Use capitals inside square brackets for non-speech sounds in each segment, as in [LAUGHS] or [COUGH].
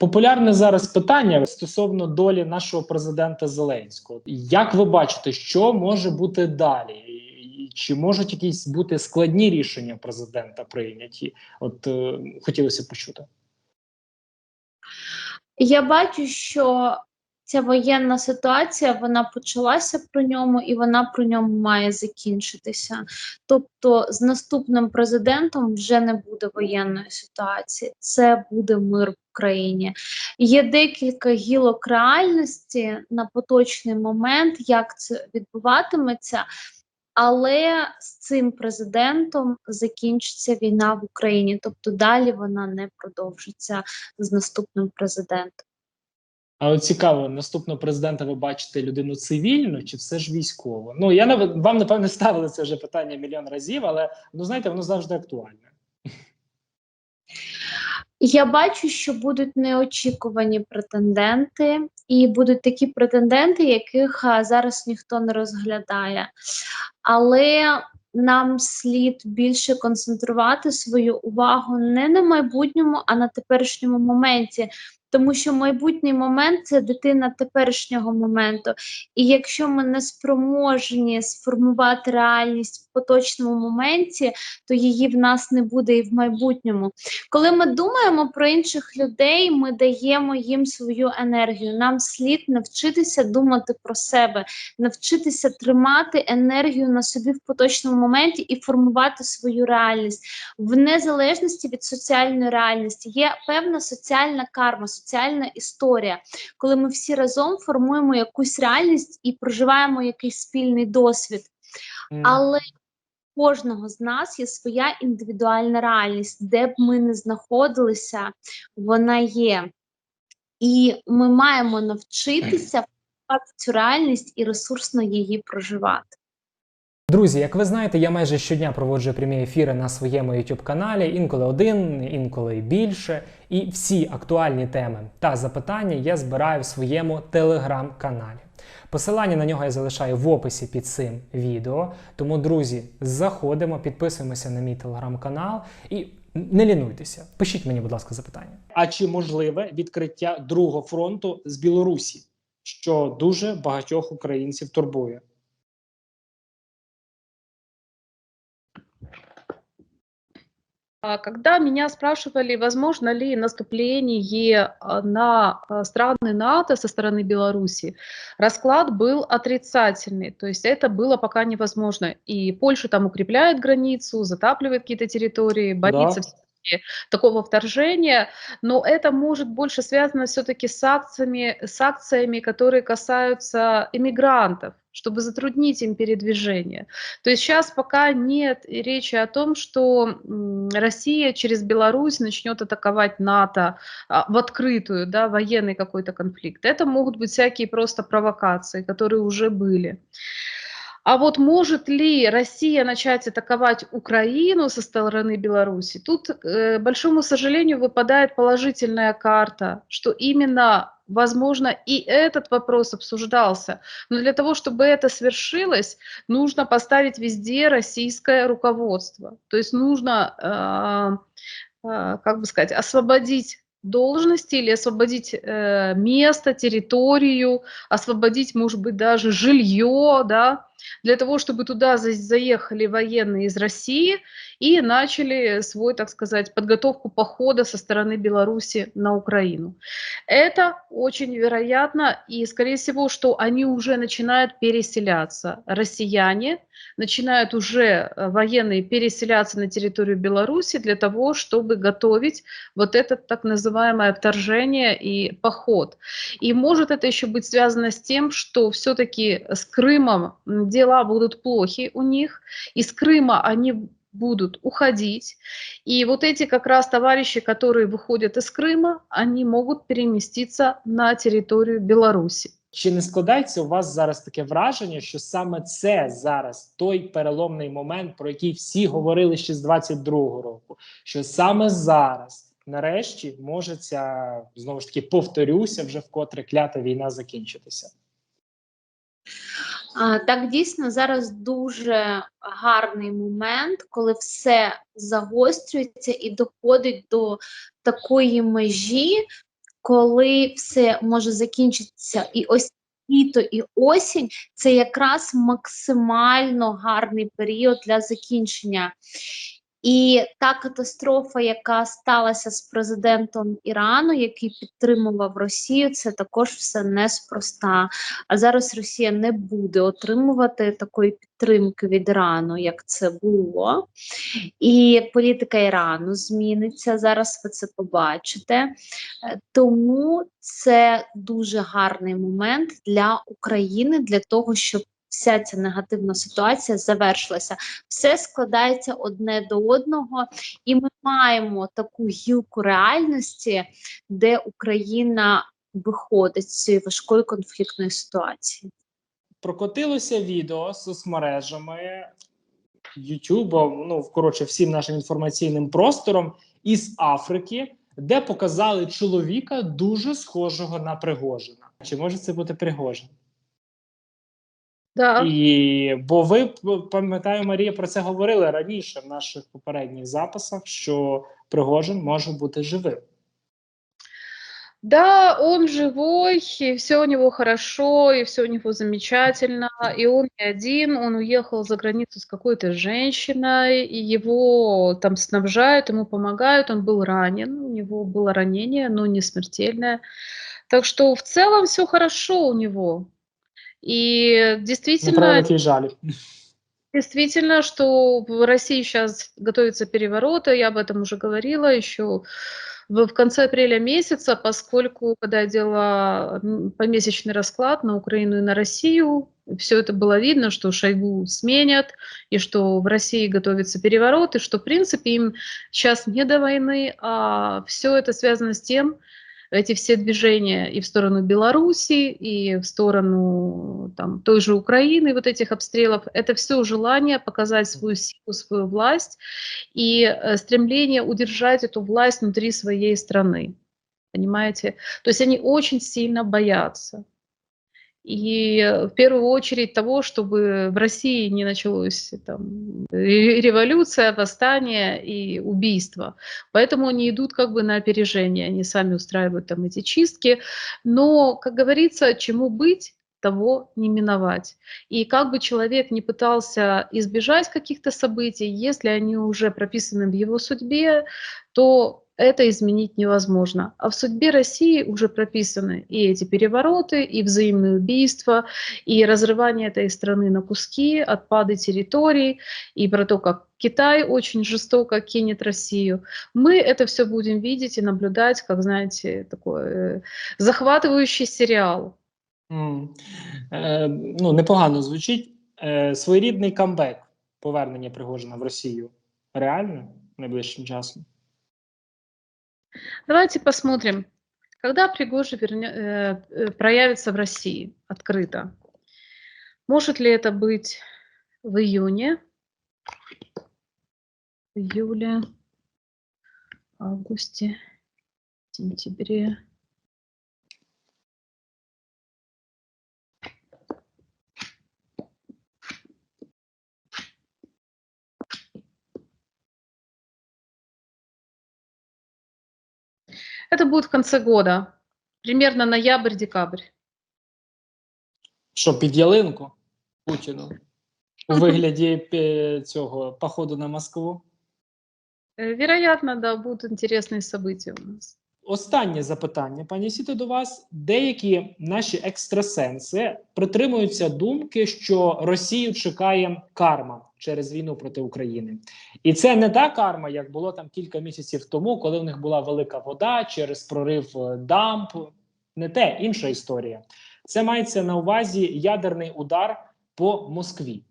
Популярне зараз питання стосовно долі нашого президента Зеленського. Як ви бачите, що може бути далі? Чи можуть якісь бути складні рішення президента прийняті? От е, хотілося почути. Я бачу, що ця воєнна ситуація вона почалася при ньому і вона при ньому має закінчитися. Тобто, з наступним президентом вже не буде воєнної ситуації, це буде мир в Україні. Є декілька гілок реальності на поточний момент, як це відбуватиметься. Але з цим президентом закінчиться війна в Україні, тобто далі вона не продовжиться з наступним президентом. А цікаво, наступного президента ви бачите людину цивільну чи все ж військову? Ну я вам напевне ставили це вже питання мільйон разів, але ну знаєте, воно завжди актуальне. Я бачу, що будуть неочікувані претенденти, і будуть такі претенденти, яких зараз ніхто не розглядає. Але нам слід більше концентрувати свою увагу не на майбутньому, а на теперішньому моменті. Тому що майбутній момент це дитина теперішнього моменту. І якщо ми не спроможні сформувати реальність в поточному моменті, то її в нас не буде і в майбутньому. Коли ми думаємо про інших людей, ми даємо їм свою енергію. Нам слід навчитися думати про себе, навчитися тримати енергію на собі в поточному моменті і формувати свою реальність в незалежності від соціальної реальності. Є певна соціальна карма, соціальна історія, коли ми всі разом формуємо якусь реальність і проживаємо якийсь спільний досвід. Але у кожного з нас є своя індивідуальна реальність, де б ми не знаходилися, вона є. І ми маємо навчитися цю реальність і ресурсно її проживати. Друзі, як ви знаєте, я майже щодня проводжу прямі ефіри на своєму YouTube каналі, інколи один, інколи більше. І всі актуальні теми та запитання я збираю в своєму телеграм-каналі. Посилання на нього я залишаю в описі під цим відео. Тому, друзі, заходимо, підписуємося на мій телеграм-канал і не лінуйтеся. Пишіть мені, будь ласка, запитання. А чи можливе відкриття другого фронту з Білорусі, що дуже багатьох українців турбує? Когда меня спрашивали, возможно ли наступление а, на а, страны НАТО со стороны Беларуси, расклад был отрицательный, то есть это было пока невозможно. И Польша там укрепляет границу, затапливает какие-то территории, боится Да. Такого вторжения, но это может больше связано все-таки с акциями, с акциями, которые касаются иммигрантов чтобы затруднить им передвижение. То есть сейчас пока нет речи о том, что Россия через Беларусь начнет атаковать НАТО а, в открытую, да, военный какой-то конфликт. Это могут быть всякие просто провокации, которые уже были. А вот может ли Россия начать атаковать Украину со стороны Беларуси? Тут, к большому сожалению, выпадает положительная карта, что именно, возможно, и этот вопрос обсуждался. Но для того, чтобы это свершилось, нужно поставить везде российское руководство. То есть нужно, а, а, как бы сказать, освободить должности или освободить э, место, территорию, освободить, может быть, даже жилье, да, для того, чтобы туда за- заехали военные из России и начали свой, так сказать, подготовку похода со стороны Беларуси на Украину. Это очень вероятно, и, скорее всего, что они уже начинают переселяться. Россияне начинают уже э, военные переселяться на территорию Беларуси для того, чтобы готовить вот это так называемое вторжение и поход. И может это еще быть связано с тем, что все-таки с Крымом дела будут плохи у них, из Крыма они будут уходить. И вот эти как раз товарищи, которые выходят из Крыма, они могут переместиться на территорию Беларуси. Чи не складається у вас зараз таке враження, що саме це зараз той переломний момент, про який всі говорили ще з 22-го року? Що саме зараз, нарешті, може ця знову ж таки повторюся вже вкотре клята війна закінчитися? Так, дійсно, зараз дуже гарний момент, коли все загострюється і доходить до такої межі, коли все може закінчитися, і ось літо і осінь це якраз максимально гарний період для закінчення. І та катастрофа, яка сталася з президентом Ірану, який підтримував Росію, це також все неспроста. А зараз Росія не буде отримувати такої підтримки від Ірану, як це було. І політика Ірану зміниться. Зараз ви це побачите. Е, Тому це дуже гарний момент для України для того, щоб вся ця негативна ситуація завершилася. Все складається одне до одного, і ми маємо таку гілку реальності, де Україна виходить з цієї важкої конфліктної ситуації. прокотилося відео з соцмережами, Ютубом, ну коротше, всім нашим інформаційним простором із Африки, де показали чоловіка дуже схожого на Пригожина. Чи може це бути Пригожин? Да. І бо ви пам'ятаю, Марія про це говорили раніше в наших попередніх записах, що Пригожин може бути живим. Да, он живой, и все у него хорошо, и все у него замечательно, и он не один, он уехал за границу с какой-то женщиной, и его там снабжают, ему помогают, он был ранен, у него было ранение, но не смертельное. Так что в целом все хорошо у него. И действительно, жаль. Действительно, что в России сейчас готовится переворот, я об этом уже говорила еще в, конце апреля месяца, поскольку, когда я делала помесячный расклад на Украину и на Россию, все это было видно, что Шойгу сменят, и что в России готовится переворот, и что, в принципе, им сейчас не до войны, а все это связано с тем, эти все движения и в сторону Беларуси, и в сторону там, той же Украины, вот этих обстрелов, это все желание показать свою силу, свою власть и э, стремление удержать эту власть внутри своей страны. Понимаете? То есть они очень сильно боятся. И э, в первую очередь того, чтобы в России не началось там, ре- революция, восстание и убийство. Поэтому они идут как бы на опережение, они сами устраивают там эти чистки. Но, как говорится, чему быть, того не миновать. И как бы человек не пытался избежать каких-то событий, если они уже прописаны в его судьбе, то это изменить невозможно. А в судьбе России уже прописаны и эти перевороты, и взаимные убийства, и разрывание этой страны на куски, отпады территорий, и про то, как Китай очень жестоко кинет Россию. Мы это все будем видеть и наблюдать, как, знаете, такой э, захватывающий сериал. М. Е, ну, непогано звучить. Е, своєрідний камбек повернення Пригожина в Росію. Реально найближчим часом. Давайте посмотрим, когда Пригожин верне- э, э, проявится в России открыто. Может ли это быть в июне, в июле, августе, сентябре? Это будет в конце года, примерно ноябрь-декабрь. Що, під ялинку Путіну у [LAUGHS] вигляді е, цього походу на Москву? Э, Вероятно, да, будут интересные события у нас. Останнє запитання, пані Сіто, до вас. Деякі наші екстрасенси притримуються думки, що Росію чекає карма через війну проти України. І це не та карма, як було там кілька місяців тому, коли в них була велика вода через прорив е, дамб. Не те, інша історія. Це мається на увазі ядерний удар по Москві.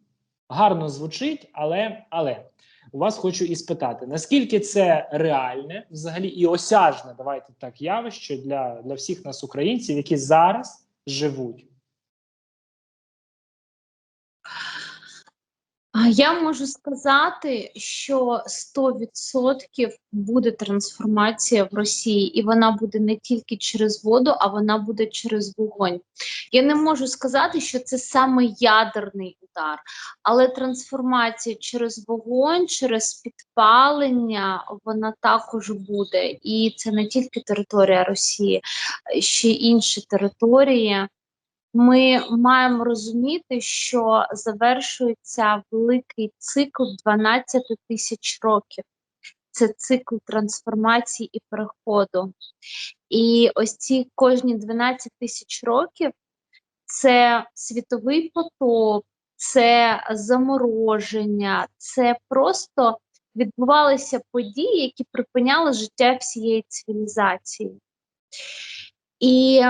Гарно звучить, але але у вас хочу і спитати, наскільки це реальне, взагалі і осяжне, давайте так, явище для, для всіх нас, українців, які зараз живуть. Я можу сказати, що 100% буде трансформація в Росії, і вона буде не тільки через воду, а вона буде через вогонь. Я не можу сказати, що це саме ядерний удар. Але трансформація через вогонь, через підпалення, вона також буде. І це не тільки територія Росії, ще й інші території. Ми маємо розуміти, що завершується великий цикл 12 тисяч років. Це цикл трансформації і переходу. І ось ці кожні 12 тисяч років це світовий потоп, це замороження, це просто відбувалися події, які припиняли життя всієї цивілізації. І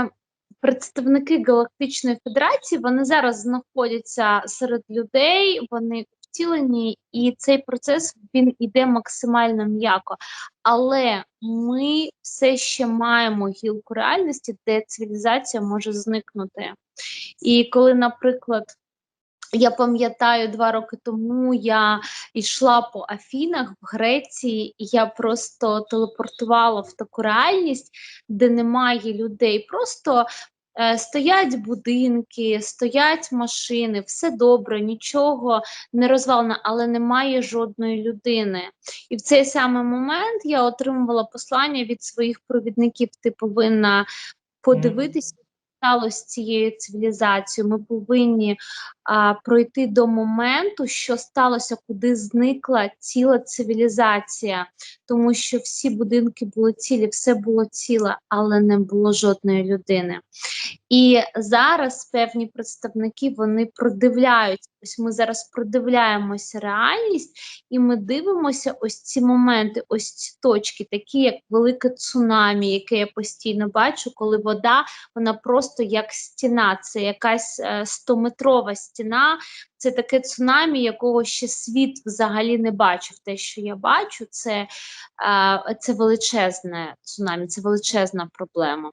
представники Галактичної Федерації вони зараз знаходяться серед людей, вони втілені, і цей процес він іде максимально м'яко. Але ми все ще маємо гілку реальності, де цивілізація може зникнути. І коли, наприклад, я пам'ятаю, два роки тому я йшла по Афінах в Греції, і я просто телепортувала в таку реальність, де немає людей. Просто е, стоять будинки, стоять машини, все добре, нічого не розвалено, але немає жодної людини. І в цей самий момент я отримувала послання від своїх провідників: ти повинна подивитися. Сталося з цією цивілізацією. Ми повинні а, пройти до моменту, що сталося, куди зникла ціла цивілізація, тому що всі будинки були цілі, все було ціле, але не було жодної людини. І зараз певні представники вони продивляють. Ось ми зараз продивляємося реальність, і ми дивимося ось ці моменти, ось ці точки, такі як велике цунамі, яке я постійно бачу, коли вода вона просто як стіна, це якась е, 100-метрова стіна. Це таке цунамі, якого ще світ взагалі не бачив. Те, що я бачу, це, е, це величезне цунамі, це величезна проблема.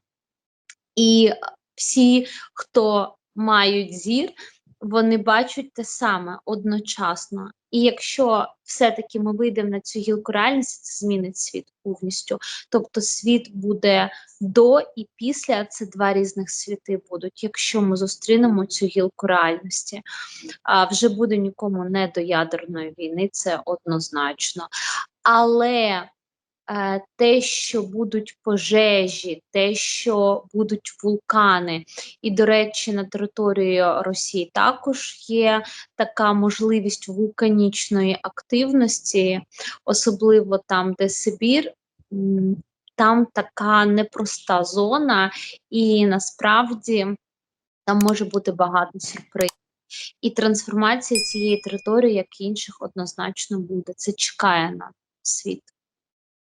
І всі, хто мають зір, вони бачать те саме одночасно. І якщо все-таки ми вийдемо на цю гілку реальності, це змінить світ повністю. Тобто світ буде до і після це два різних світи будуть. Якщо ми зустрінемо цю гілку реальності, а вже буде нікому не до ядерної війни, це однозначно. Але те, що будуть пожежі, те, що будуть вулкани, і, до речі, на території Росії також є така можливість вулканічної активності, особливо там, де Сибір. Там така непроста зона, і насправді там може бути багато сюрпризів. І трансформація цієї території, як і інших, однозначно буде. Це чекає на світ.